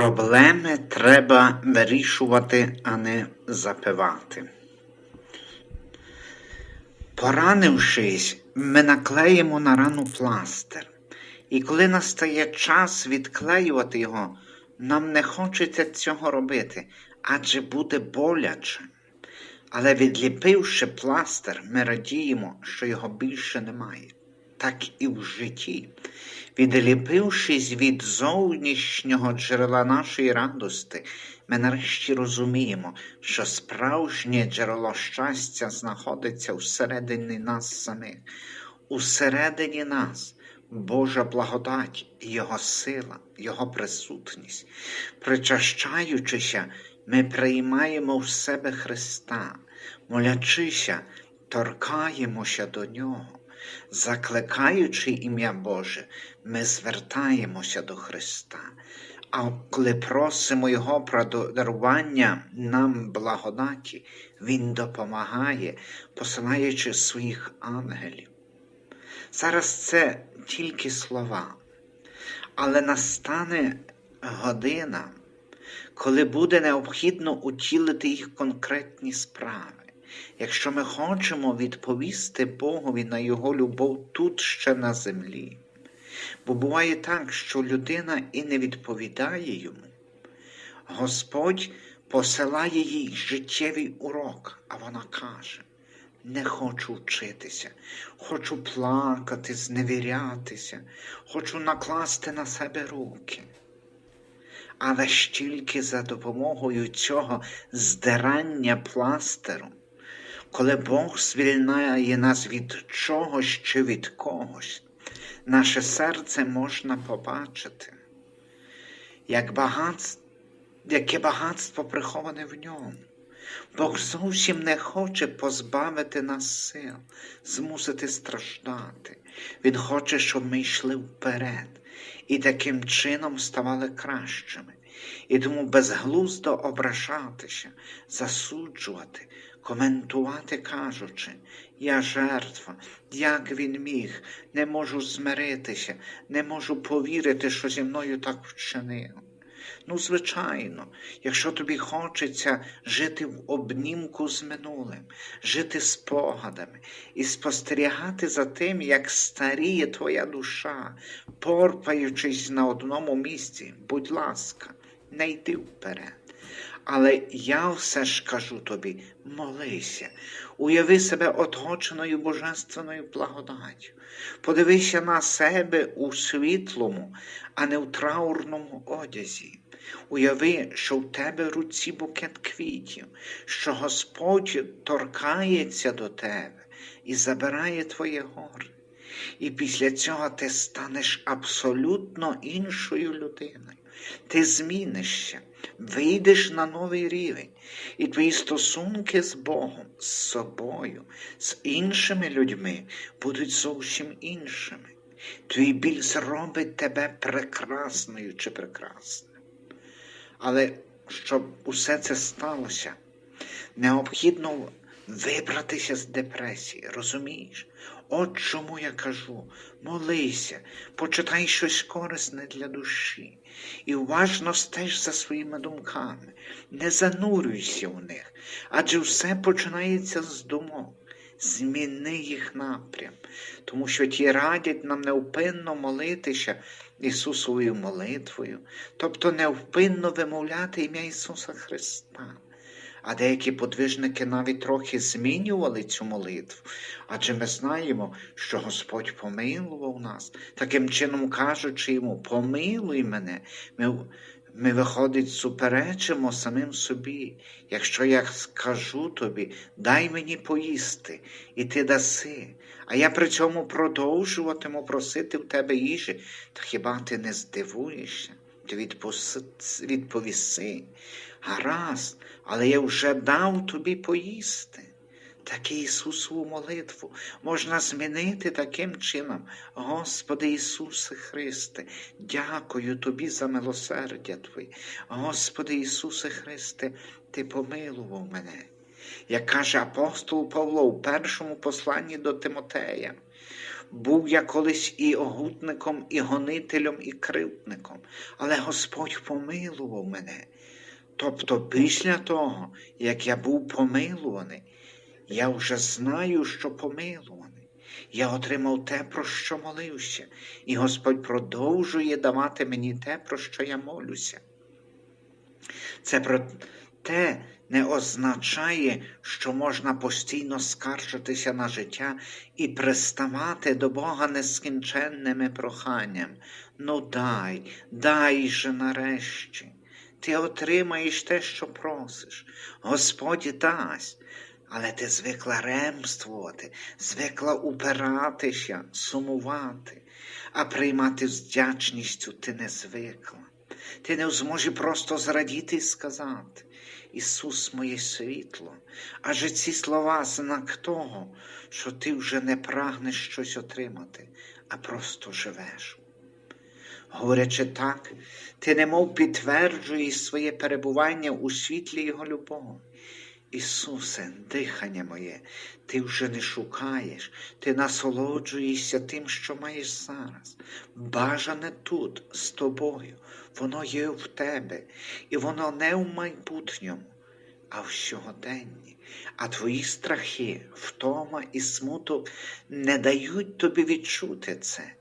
Проблеми треба вирішувати, а не запивати. Поранившись, ми наклеїмо на рану пластир. І коли настає час відклеювати його, нам не хочеться цього робити, адже буде боляче. Але відліпивши пластир, ми радіємо, що його більше немає. Так і в житті. Відліпившись від зовнішнього джерела нашої радости, ми нарешті розуміємо, що справжнє джерело щастя знаходиться всередині нас самих, усередині нас. Божа благодать, Його сила, Його присутність. Причащаючися, ми приймаємо в себе Христа, молячися, торкаємося до Нього. Закликаючи ім'я Боже, ми звертаємося до Христа. А коли просимо Його про дарування нам благодаті, Він допомагає, посилаючи своїх ангелів. Зараз це тільки слова, але настане година, коли буде необхідно утілити їх конкретні справи. Якщо ми хочемо відповісти Богові на Його любов тут ще на землі. Бо буває так, що людина і не відповідає йому. Господь посилає їй життєвий урок, а вона каже: не хочу вчитися, хочу плакати, зневірятися, хочу накласти на себе руки. Але ж тільки за допомогою цього здирання пластеру, коли Бог звільняє нас від чогось чи від когось, наше серце можна побачити, як багатство, яке багатство приховане в ньому. Бог зовсім не хоче позбавити нас сил, змусити страждати. Він хоче, щоб ми йшли вперед і таким чином ставали кращими. І тому безглуздо ображатися, засуджувати, коментувати, кажучи, я жертва, як він міг, не можу змиритися, не можу повірити, що зі мною так вчинив. Ну, звичайно, якщо тобі хочеться жити в обнімку з минулим, жити спогадами і спостерігати за тим, як старіє твоя душа, порпаючись на одному місці, будь ласка, не йди вперед. Але я все ж кажу тобі, молися, уяви себе оточеною божественною благодаттю, подивися на себе у світлому, а не в траурному одязі. Уяви, що в тебе руці букет квітів, що Господь торкається до тебе і забирає твоє горе. І після цього ти станеш абсолютно іншою людиною. Ти змінишся, вийдеш на новий рівень, і твої стосунки з Богом, з собою, з іншими людьми будуть зовсім іншими. Твій біль зробить тебе прекрасною чи прекрасним. Але щоб усе це сталося, необхідно вибратися з депресії, розумієш? От чому я кажу, молися, почитай щось корисне для душі і уважно стеж за своїми думками, не занурюйся в них, адже все починається з думок. Зміни їх напрям, тому що ті радять нам невпинно молитися Ісусовою молитвою, тобто невпинно вимовляти ім'я Ісуса Христа. А деякі подвижники навіть трохи змінювали цю молитву, адже ми знаємо, що Господь помилував нас, таким чином кажучи йому, помилуй мене, ми, ми виходить, суперечимо самим собі. Якщо я скажу тобі, дай мені поїсти, і ти даси, а я при цьому продовжуватиму просити в тебе їжі, то хіба ти не здивуєшся? Ти відповіси, гаразд, але я вже дав тобі поїсти. Так Ісусову молитву можна змінити таким чином. Господи Ісусе Христе, дякую Тобі за милосердя Твоє. Господи Ісусе Христе, Ти помилував мене. Як каже апостол Павло у першому посланні до Тимотея, Був я колись і огутником, і гонителем, і кривдником, але Господь помилував мене. Тобто, після того, як я був помилуваний, я вже знаю, що помилуваний. Я отримав те, про що молився, і Господь продовжує давати мені те, про що я молюся. Це про те не означає, що можна постійно скаржитися на життя і приставати до Бога нескінченними проханням. Ну дай, дай же нарешті. Ти отримаєш те, що просиш. Господь дасть. Але ти звикла ремствувати, звикла упиратися, сумувати, а приймати з вдячністю ти не звикла. Ти не зможеш просто зрадіти і сказати, Ісус моє світло, адже ці слова знак того, що ти вже не прагнеш щось отримати, а просто живеш. Говорячи так, ти немов підтверджуєш своє перебування у світлі Його любові. Ісусе, дихання моє, ти вже не шукаєш, ти насолоджуєшся тим, що маєш зараз. Бажане тут, з тобою, воно є в тебе, і воно не в майбутньому, а в сьогоденні. А твої страхи, втома і смуток не дають тобі відчути це.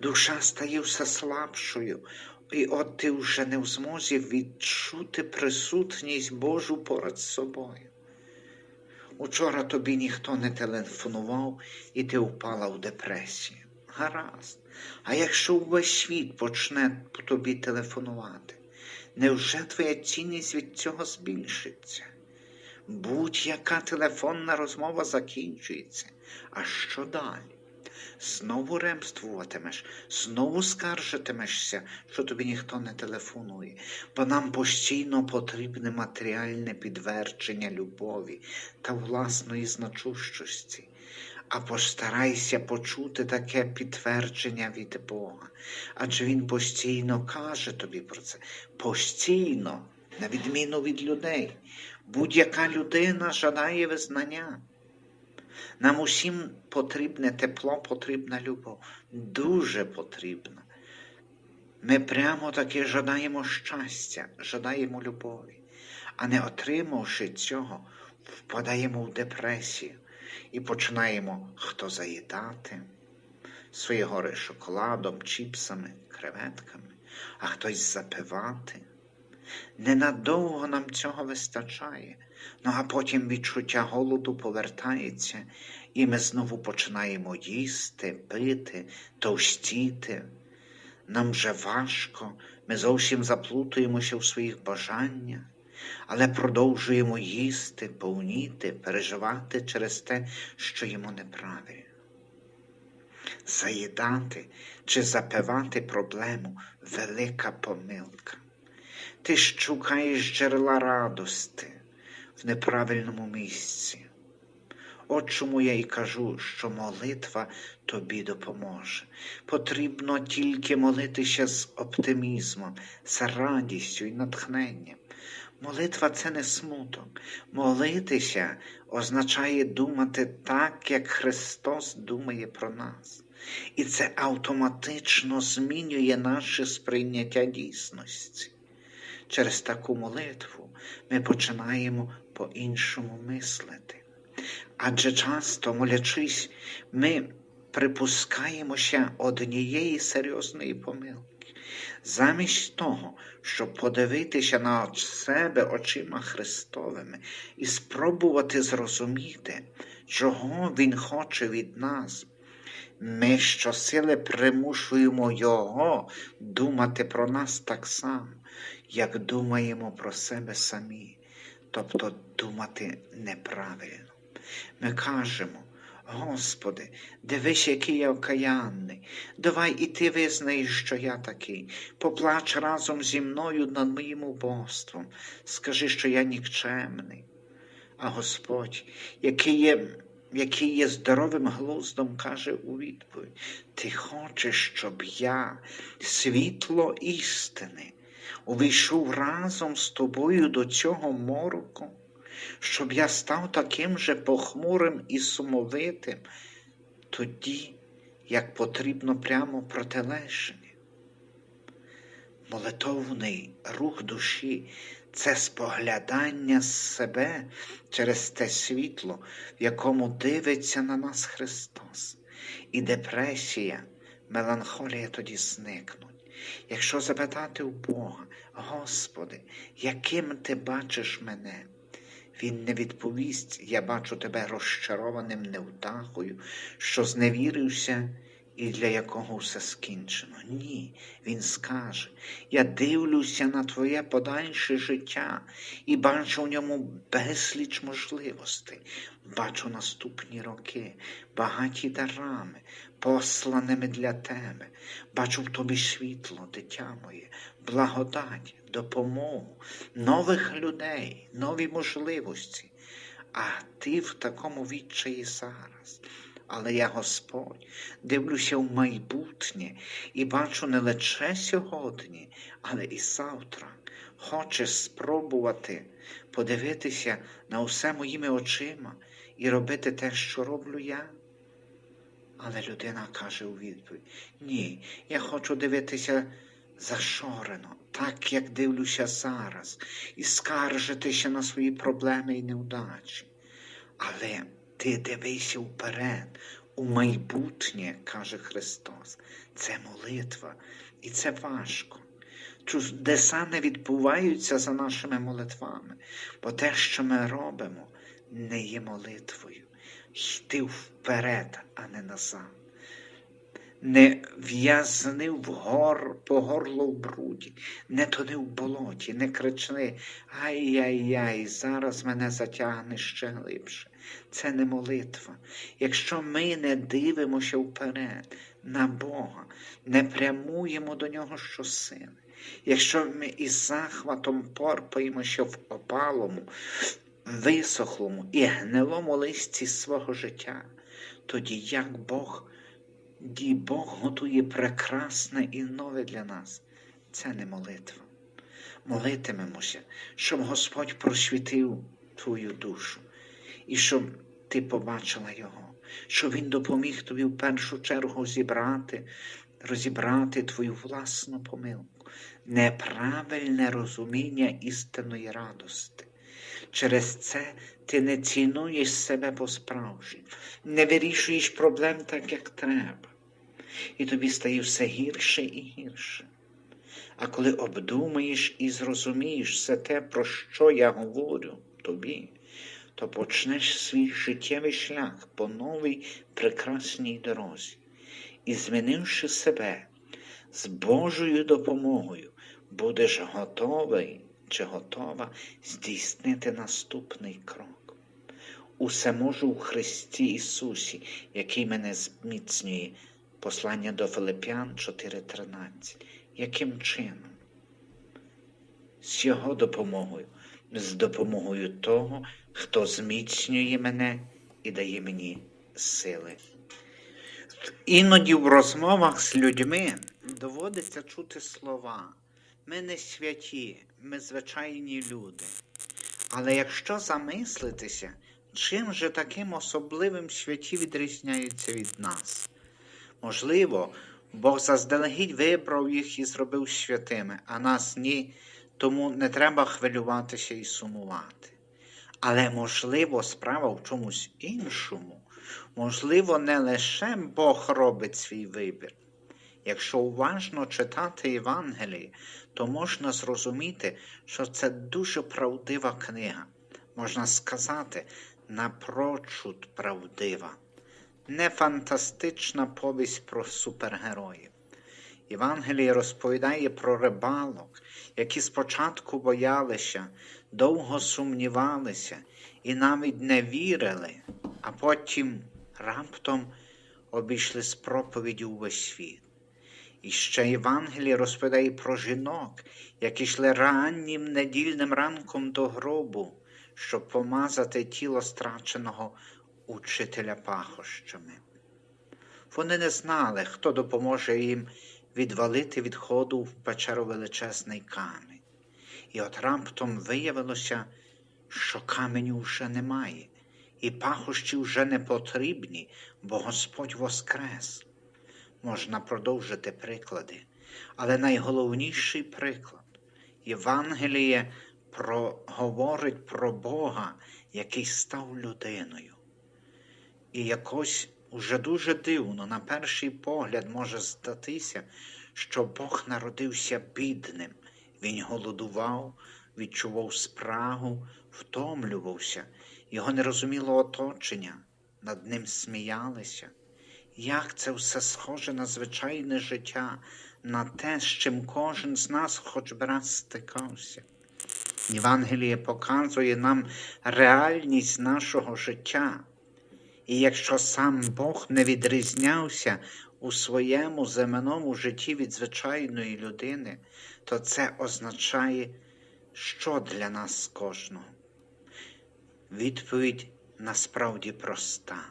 Душа стає все слабшою, і от ти вже не в змозі відчути присутність Божу поряд собою. Учора тобі ніхто не телефонував, і ти впала в депресію. Гаразд. А якщо увесь світ почне тобі телефонувати, невже твоя цінність від цього збільшиться? Будь-яка телефонна розмова закінчується. А що далі? Знову ремствуватимеш, знову скаржитимешся, що тобі ніхто не телефонує, бо нам постійно потрібне матеріальне підтвердження любові та власної значущості. А постарайся почути таке підтвердження від Бога, адже Він постійно каже тобі про це, постійно, на відміну від людей. Будь-яка людина жадає визнання. Нам усім потрібне тепло, потрібна любов. Дуже потрібна. Ми прямо таки жадаємо щастя, жадаємо любові, а не отримавши цього, впадаємо в депресію і починаємо хто заїдати свої гори шоколадом, чіпсами, креветками, а хтось запивати. Ненадовго нам цього вистачає, ну а потім відчуття голоду повертається, і ми знову починаємо їсти, пити, товстіти. Нам вже важко, ми зовсім заплутуємося в своїх бажаннях, але продовжуємо їсти, повніти, переживати через те, що йому неправильно. Заїдати чи запивати проблему велика помилка. Ти шукаєш джерела радости в неправильному місці. От чому я і кажу, що молитва тобі допоможе. Потрібно тільки молитися з оптимізмом, з радістю і натхненням. Молитва це не смуток. Молитися означає думати так, як Христос думає про нас. І це автоматично змінює наше сприйняття дійсності. Через таку молитву ми починаємо по-іншому мислити. Адже часто, молячись, ми припускаємося однієї серйозної помилки. Замість того, щоб подивитися на себе очима Христовими і спробувати зрозуміти, чого Він хоче від нас, ми щосили примушуємо Його думати про нас так само, як думаємо про себе самі, тобто думати неправильно. Ми кажемо, Господи, дивись, який я окаянний, давай і ти визнаєш, що я такий. Поплач разом зі мною над моїм убоством, скажи, що я нікчемний. А Господь, який є, який є здоровим глуздом, каже у відповідь: Ти хочеш, щоб я, світло істини, увійшов разом з тобою до цього мороку? щоб я став таким же похмурим і сумовитим, тоді як потрібно прямо протилежні. Молитовний рух душі це споглядання з себе через те світло, в якому дивиться на нас Христос. І депресія, меланхолія тоді зникнуть. Якщо запитати у Бога, Господи, яким ти бачиш мене? Він не відповість, я бачу тебе розчарованим невдахою, що зневірився і для якого все скінчено. Ні, він скаже, я дивлюся на твоє подальше життя і бачу в ньому безліч можливостей, бачу наступні роки, багаті дарами, посланими для тебе, бачу в тобі світло, дитя моє, благодать, допомогу, нових людей, нові можливості. А ти в такому відчаї зараз. Але я Господь дивлюся в майбутнє і бачу не лише сьогодні, але і завтра. Хочеш спробувати подивитися на усе моїми очима і робити те, що роблю я? Але людина каже у відповідь: Ні, я хочу дивитися зашорено, так як дивлюся зараз, і скаржитися на свої проблеми і неудачі. Але ти дивися вперед, у майбутнє, каже Христос. Це молитва, і це важко. Чудеса не відбуваються за нашими молитвами, бо те, що ми робимо, не є молитвою. Йти вперед, а не назад. Не в'язнив гор, по горло в бруді, не тони в болоті, не крични Ай-яй-яй, зараз мене затягне ще глибше. Це не молитва. Якщо ми не дивимося вперед на Бога, не прямуємо до Нього щосили, якщо ми із захватом порпаємося в опалому, висохлому і гнилому листі свого життя, тоді як Бог, дій Бог готує прекрасне і нове для нас. Це не молитва. Молитимемося, щоб Господь просвітив твою душу і щоб ти побачила Його, щоб Він допоміг тобі в першу чергу зібрати, розібрати твою власну помилку, неправильне розуміння істинної радости. Через це ти не цінуєш себе по-справжньому, не вирішуєш проблем так, як треба. І тобі стає все гірше і гірше. А коли обдумаєш і зрозумієш все те, про що я говорю тобі, то почнеш свій життєвий шлях по новій прекрасній дорозі. І, змінивши себе з Божою допомогою, будеш готовий чи готова здійснити наступний крок. Усе можу у Христі Ісусі, який мене зміцнює. Послання до Филип'ян 4:13. Яким чином? З його допомогою, з допомогою того, хто зміцнює мене і дає мені сили. Іноді в розмовах з людьми доводиться чути слова. Ми не святі, ми звичайні люди. Але якщо замислитися, чим же таким особливим святі відрізняються від нас? Можливо, Бог заздалегідь вибрав їх і зробив святими, а нас ні, тому не треба хвилюватися і сумувати. Але, можливо, справа в чомусь іншому. Можливо, не лише Бог робить свій вибір. Якщо уважно читати Євангеліє, то можна зрозуміти, що це дуже правдива книга. Можна сказати, напрочуд правдива, не фантастична повість про супергероїв. Євангеліє розповідає про рибалок, які спочатку боялися, довго сумнівалися і навіть не вірили, а потім раптом обійшли з проповіді увесь світ. І ще Євангеліє розповідає про жінок, які йшли раннім недільним ранком до гробу, щоб помазати тіло страченого учителя пахощами. Вони не знали, хто допоможе їм відвалити від ходу в печеру величезний камінь. І от раптом виявилося, що каменю вже немає, і пахощі вже не потрібні, бо Господь воскрес. Можна продовжити приклади, але найголовніший приклад Євангеліє про, говорить про Бога, який став людиною. І якось уже дуже дивно, на перший погляд може здатися, що Бог народився бідним. Він голодував, відчував спрагу, втомлювався, його не розуміло оточення, над ним сміялися. Як це все схоже на звичайне життя, на те, з чим кожен з нас хоч би раз стикався. Євангеліє показує нам реальність нашого життя. І якщо сам Бог не відрізнявся у своєму земному житті від звичайної людини, то це означає, що для нас кожного. Відповідь насправді проста.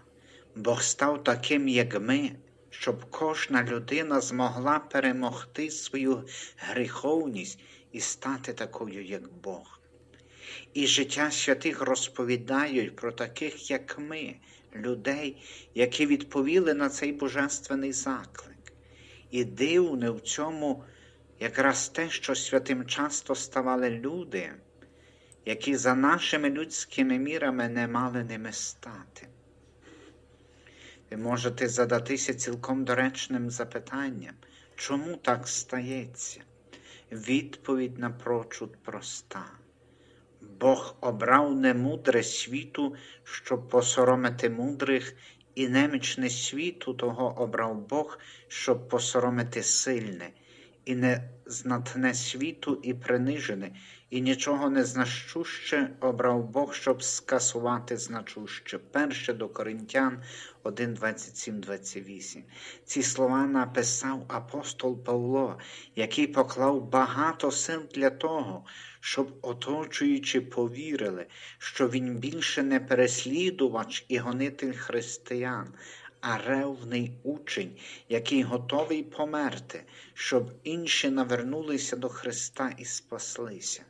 Бог став таким, як ми, щоб кожна людина змогла перемогти свою гріховність і стати такою, як Бог. І життя святих розповідають про таких, як ми, людей, які відповіли на цей божественний заклик. І дивне в цьому якраз те, що святим часто ставали люди, які за нашими людськими мірами не мали ними стати. Ви можете задатися цілком доречним запитанням, чому так стається? Відповідь напрочуд проста. Бог обрав немудре світу, щоб посоромити мудрих, і немічне світу того обрав Бог, щоб посоромити сильне, і незнатне світу, і принижене, і нічого не значуще обрав Бог, щоб скасувати значуще. Перше до Коринтян 1, 27, 28. Ці слова написав апостол Павло, який поклав багато сил для того, щоб оточуючи повірили, що він більше не переслідувач і гонитель християн, а ревний учень, який готовий померти, щоб інші навернулися до Христа і спаслися.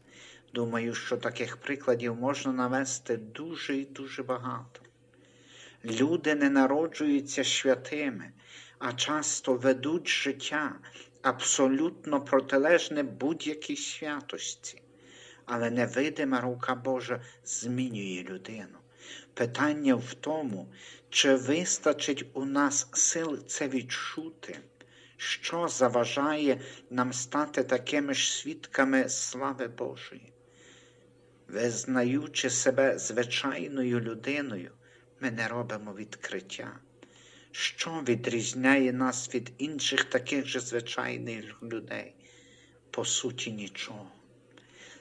Думаю, що таких прикладів можна навести дуже і дуже багато. Люди не народжуються святими, а часто ведуть життя абсолютно протилежне будь-якій святості. Але невидима рука Божа змінює людину. Питання в тому, чи вистачить у нас сил це відчути, що заважає нам стати такими ж свідками слави Божої. Визнаючи себе звичайною людиною, ми не робимо відкриття. Що відрізняє нас від інших таких же звичайних людей? По суті, нічого.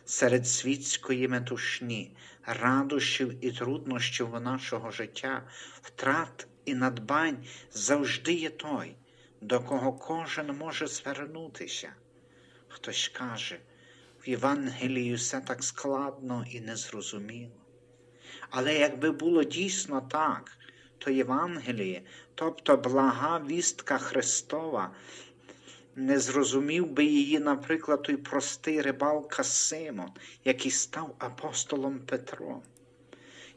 Серед світської метушні, радощів і труднощів нашого життя, втрат і надбань завжди є той, до кого кожен може звернутися. Хтось каже, в Євангелії все так складно і незрозуміло. Але якби було дійсно так, то Євангеліє, тобто блага вістка Христова, не зрозумів би її, наприклад, той простий рибалка Симон, який став апостолом Петром.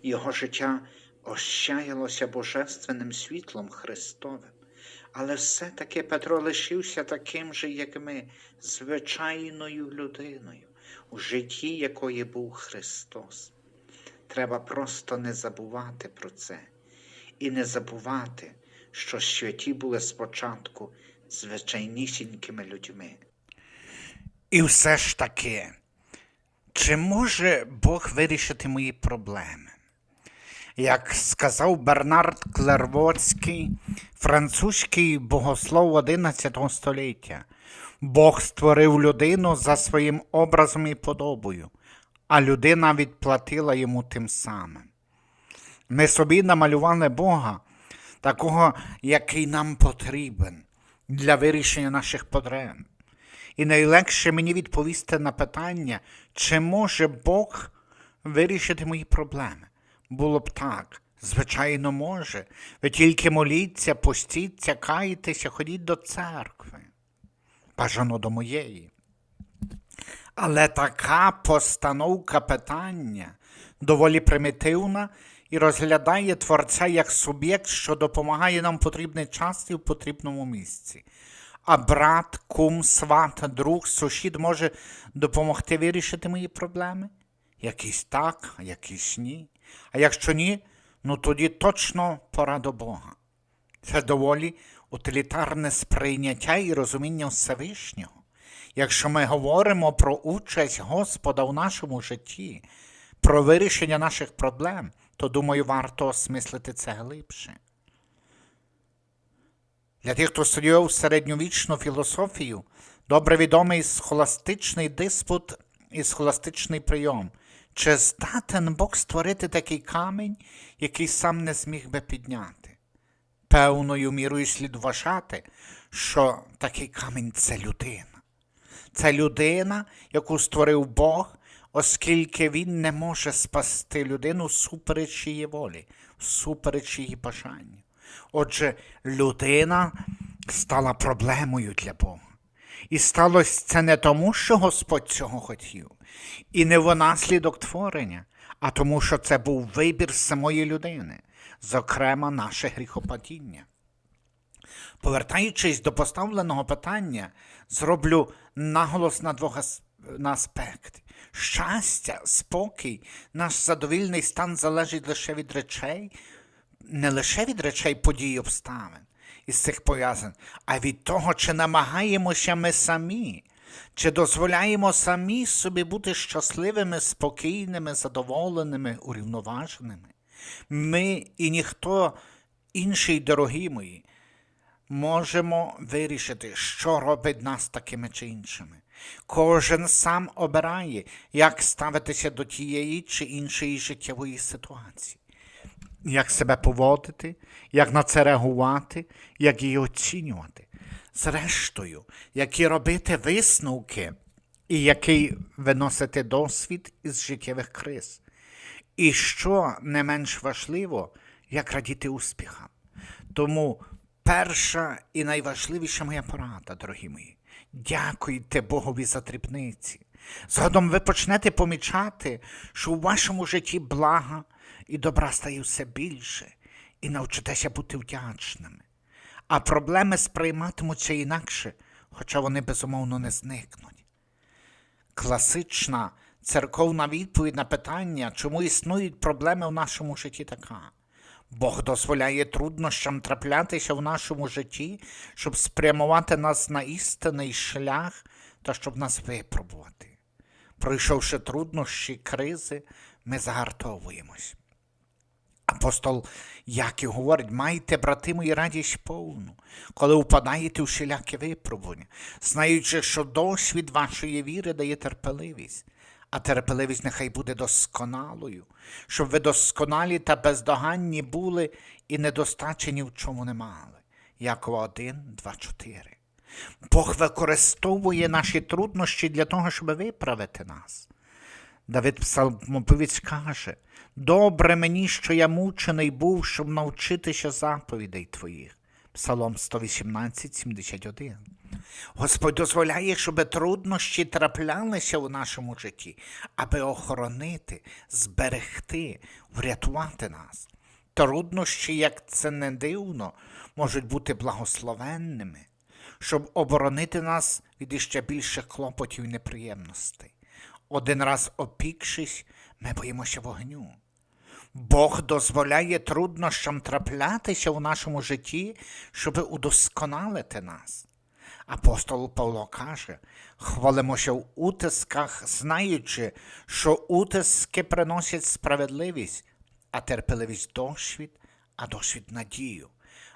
Його життя ощаялося божественним світлом Христовим. Але все-таки Петро лишився таким же, як ми, звичайною людиною, у житті якої був Христос. Треба просто не забувати про це і не забувати, що святі були спочатку звичайнісінькими людьми. І все ж таки, чи може Бог вирішити мої проблеми? Як сказав Бернард Клервоцький, французький богослов XI століття, Бог створив людину за своїм образом і подобою, а людина відплатила йому тим самим. Ми собі намалювали Бога, такого, який нам потрібен для вирішення наших потреб. І найлегше мені відповісти на питання, чи може Бог вирішити мої проблеми. Було б так. Звичайно, може. Ви тільки моліться, постіться, кайтеся, ходіть до церкви. Бажано до моєї. Але така постановка питання доволі примітивна і розглядає Творця як суб'єкт, що допомагає нам потрібний час і в потрібному місці. А брат, кум, сват, друг, сусід може допомогти вирішити мої проблеми? Якісь так, а якісь ні. А якщо ні, ну тоді точно пора до Бога. Це доволі утилітарне сприйняття і розуміння Всевишнього. Якщо ми говоримо про участь Господа у нашому житті, про вирішення наших проблем, то думаю, варто осмислити це глибше. Для тих, хто студіював середньовічну філософію, добре відомий схоластичний диспут і схоластичний прийом. Чи здатен Бог створити такий камінь, який сам не зміг би підняти? Певною мірою слід вважати, що такий камінь це людина. Це людина, яку створив Бог, оскільки він не може спасти людину супереч її волі, супереч її бажанню. Отже, людина стала проблемою для Бога. І сталося це не тому, що Господь цього хотів, і не внаслідок творення, а тому, що це був вибір самої людини, зокрема, наше гріхопадіння. Повертаючись до поставленого питання, зроблю наголос на двох на аспекти. Щастя, спокій, наш задовільний стан залежить лише від речей, не лише від речей подій обставин із цих пов'язань, а від того, чи намагаємося ми самі, чи дозволяємо самі собі бути щасливими, спокійними, задоволеними, урівноваженими. Ми і ніхто інший, дорогі мої, можемо вирішити, що робить нас такими чи іншими. Кожен сам обирає, як ставитися до тієї чи іншої життєвої ситуації, як себе поводити, як на це реагувати, як її оцінювати. Зрештою, які робити висновки і який виносити досвід із життєвих криз. І що не менш важливо, як радіти успіхам. Тому перша і найважливіша моя порада, дорогі мої, дякуйте Богові за дрібниці. Згодом ви почнете помічати, що у вашому житті блага і добра стає все більше, і навчитеся бути вдячними. А проблеми сприйматимуться інакше, хоча вони безумовно не зникнуть. Класична церковна відповідь на питання, чому існують проблеми в нашому житті така. Бог дозволяє труднощам траплятися в нашому житті, щоб спрямувати нас на істинний шлях та щоб нас випробувати. Пройшовши труднощі, кризи, ми загартовуємось. Апостол Яків говорить, майте, брати мої, радість повну, коли впадаєте у всіляке випробування, знаючи, що досвід вашої віри дає терпеливість, а терпеливість нехай буде досконалою, щоб ви досконалі та бездоганні були і недостачі ні в чому не мали. Якова 1, 2, 4. Бог використовує наші труднощі для того, щоб виправити нас. Давид Псалмоповець каже, добре мені, що я мучений був, щоб навчитися заповідей твоїх. Псалом 118, 71. Господь дозволяє, щоб труднощі траплялися у нашому житті, аби охоронити, зберегти, врятувати нас. Труднощі, як це не дивно, можуть бути благословенними, щоб оборонити нас від іще більших клопотів і неприємностей. Один раз опікшись, ми боїмося вогню. Бог дозволяє труднощам траплятися у нашому житті, щоб удосконалити нас. Апостол Павло каже, хвалимося в утисках, знаючи, що утиски приносять справедливість, а терпеливість досвід, а досвід надію.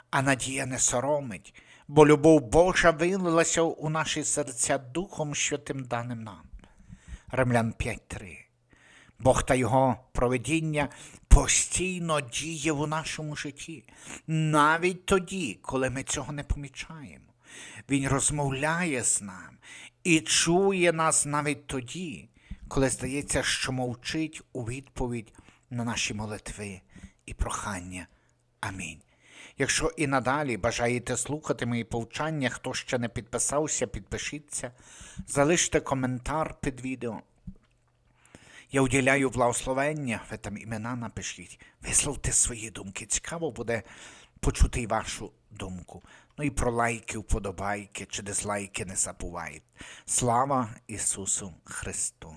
А надія не соромить, бо любов Божа вилилася у наші серця Духом Святим даним нам. Римлян 5.3. Бог та Його проведіння постійно діє у нашому житті, навіть тоді, коли ми цього не помічаємо. Він розмовляє з нами і чує нас навіть тоді, коли здається, що мовчить у відповідь на наші молитви і прохання. Амінь. Якщо і надалі бажаєте слухати мої повчання, хто ще не підписався, підпишіться, залиште коментар під відео. Я уділяю благословення, ви там імена напишіть. Висловте свої думки. Цікаво буде почути і вашу думку. Ну і про лайки, вподобайки чи дизлайки не забувайте. Слава Ісусу Христу!